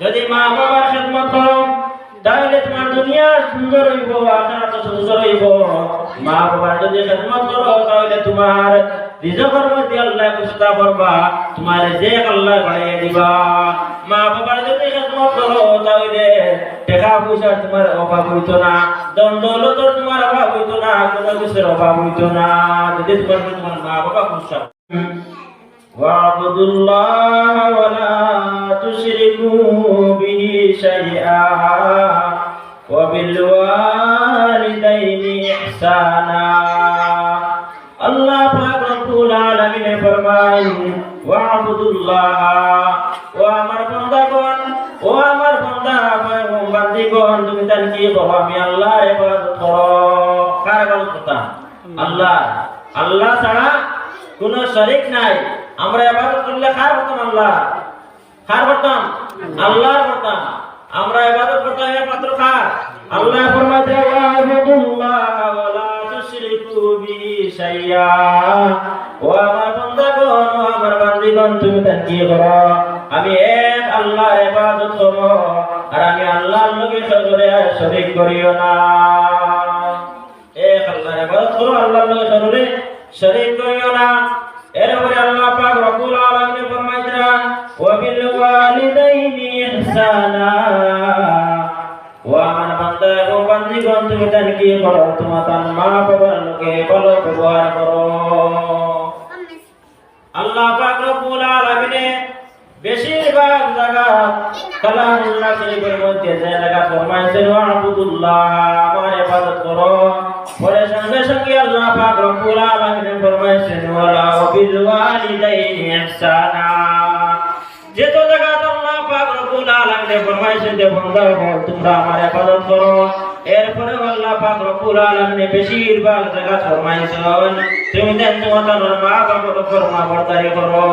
যদি মা বাবার খেদমত করো তাহলে তোমার দুনিয়া সুন্দর হইব আখেরাত সুন্দর হইব মা বাবার যদি খেদমত করো তাহলে তোমার রিজকের মধ্যে আল্লাহ কুস্তা করবা তোমার যে আল্লাহ বাড়িয়ে দিবা মা বাবার যদি খেদমত করো তাহলে টাকা পয়সার তোমার অভাব হইতো না দন দৌলতর তোমার অভাব হইতো না কোনো কিছুর অভাব হইতো না যদি তোমার তোমার মা বাবা কুস্তা واعبدوا الله ولا تشركوا به شيئا وبالوالدين إحسانا الله পাক রব্বুল আলামিন ফরমান ওয়াবুদুল্লাহ ও আমার বান্দাগণ ও আমার বান্দা এবং বান্দিগণ তুমি তার কি করো আমি আল্লাহর ইবাদত করো কার ইবাদত করতাম আল্লাহ আল্লাহ ছাড়া কোনো শরীক নাই আমরা ইবাদত করলে কার করতাম আল্লাহ কার করতাম আল্লাহর করতাম আমরা কার? আল্লাহ ফরমাতে ওয়াবুদুল্লাহ ওয়ালা তুশরিকু শাইয়া। আমার বান্দাগণ তুমি করো। আমি এক আল্লাহর ইবাদত করো আর আমি আল্লাহর লগে শরীক করিও না। এক আল্লাহর ইবাদত করো, আল্লাহর লগে সজরে শরীক করিও না। এরপরে বান্দিগণ তুমি তার কি করো তোমার তার মা বাবার লোকে ভালো ব্যবহার করো। আল্লাহ পাক রব্বুল আলামিনে বেশিরভাগ জায়গা কালামুল্লাহ শরীফের মধ্যে যে জায়গা ফরমাইছেন, ওয়াবুদুল্লাহ, আমার ইবাদত করো। পরে সঙ্গে সঙ্গে আল্লাহ পাক রব্বুল আলামিন ফরমাইছেন ওয়ালা বিল ইহসানা। যেত জায়গা রব্বুল আলামিন ফরমাইছেন যে বান্দা তোমরা আমার ইবাদত করো। এরপরে আল্লাহ পাক রব্বুল আলামিন বেশিরভাগ জায়গা ফরমাইছেন। তুমি দেন তোমার মা বাবার ফরমা বর্তারি করো।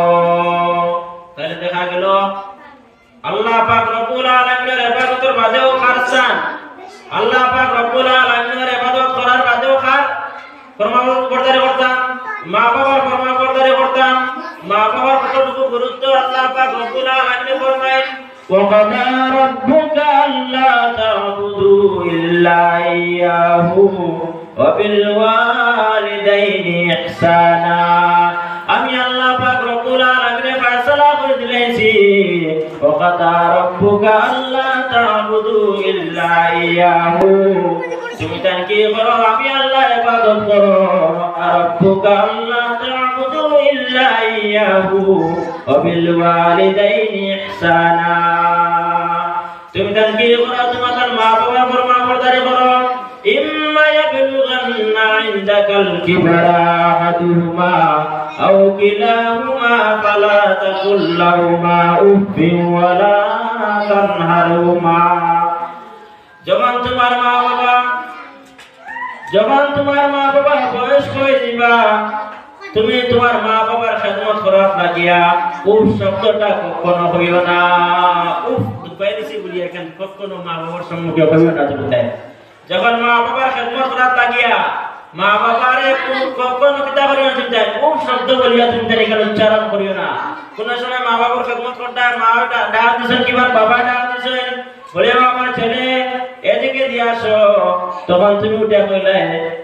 তাহলে দেখা গেল, আল্লাহ পাক রব্বুল বাবার কতটুকু গুরুত্ব আল্লাহ পাক রব্বুল وقضى ربك ألا تعبدوا إلا إياه وبالوالدين إحسانا আমি আল্লাহ পাক রব্বুল আলামিন ফয়সালা করে দিলেছি ওয়াকাদা রাব্বুকা আল্লা তা'বুদু ইল্লা ইয়াহু তুমি তার কি করো আমি আল্লাহ ইবাদত করো আর রাব্বুকা আল্লা তা'বুদু ইল্লা ইয়াহু অবিল ওয়ালিদাইনি ইহসানা। তুমি তাসবিহ করো? তোমাদের মা বাবা ফরমা বরদারি করো। ইম্মা ইয়াবলুগান্না ইনদাকাল কিবরা আহাদুহুমা আও কিলাহুমা ফালা তাকুল লাহুমা উফিন ওয়ালা তানহারুমা যখন তোমার মা বাবা যখন তোমার মা বাবা বয়স হয়ে যাবে তুমি তোমার মা বাবার খেদমত করার লাগিয়া, উফ, শব্দটা কখনো হইও না। উফ দুপাই বলি এখন কখনো মা বাবার সম্মুখে হইও না তুমি যখন মা বাবার খেদমত করার লাগিয়া, মা বাবারে কখনো কিতা করিও তাই উফ, শব্দ বলিয়া তুমি তাই এখানে উচ্চারণ করিও না। কোন সময় মা বাবার খেদমত করতে মা ডাক দিছেন কিংবা বাবা ডাক দিছেন তখন তুমি উঠে কইলে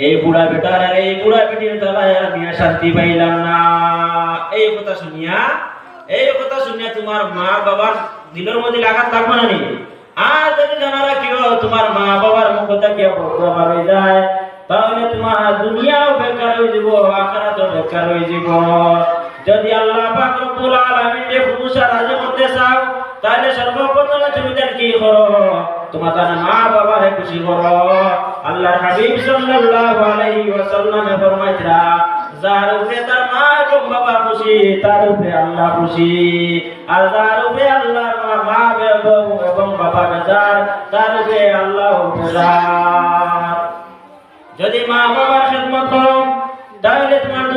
এই বুড়া বেটার আর এই বুড়া বেটির তলায় আমি শান্তি পাইলাম না। এই কথা শুনিয়া, এই কথা শুনিয়া তোমার মা বাবার দিলের মধ্যে লাগাত লাগবে না নি আর যদি জানা রাখিও, তোমার মা বাবার মুখ থেকে বদবার হয়ে যায়, তাহলে তোমার দুনিয়াও বেকার হয়ে যাব, আখেরাতও বেকার হয়ে যাব। যদি আল্লাহ পাক রব্বুল আলামিন যে ফুসা রাজি করতে চাও, তাহলে সর্বপ্রথমে তুমি কি করো? তোমার তার মা বাবারে খুশি করো। আল্লাহর হাবিব সাল্লাল্লাহু আলাইহি ওয়াসাল্লাম ফরমাইতরা যার উপরে তার মা এবং বাবা খুশি, তার উপরে আল্লাহ খুশি। আর যার উপরে আল্লাহ মা এবং বাবা বেজার, তার উপরে আল্লাহ বেজার। যদি মা বাবার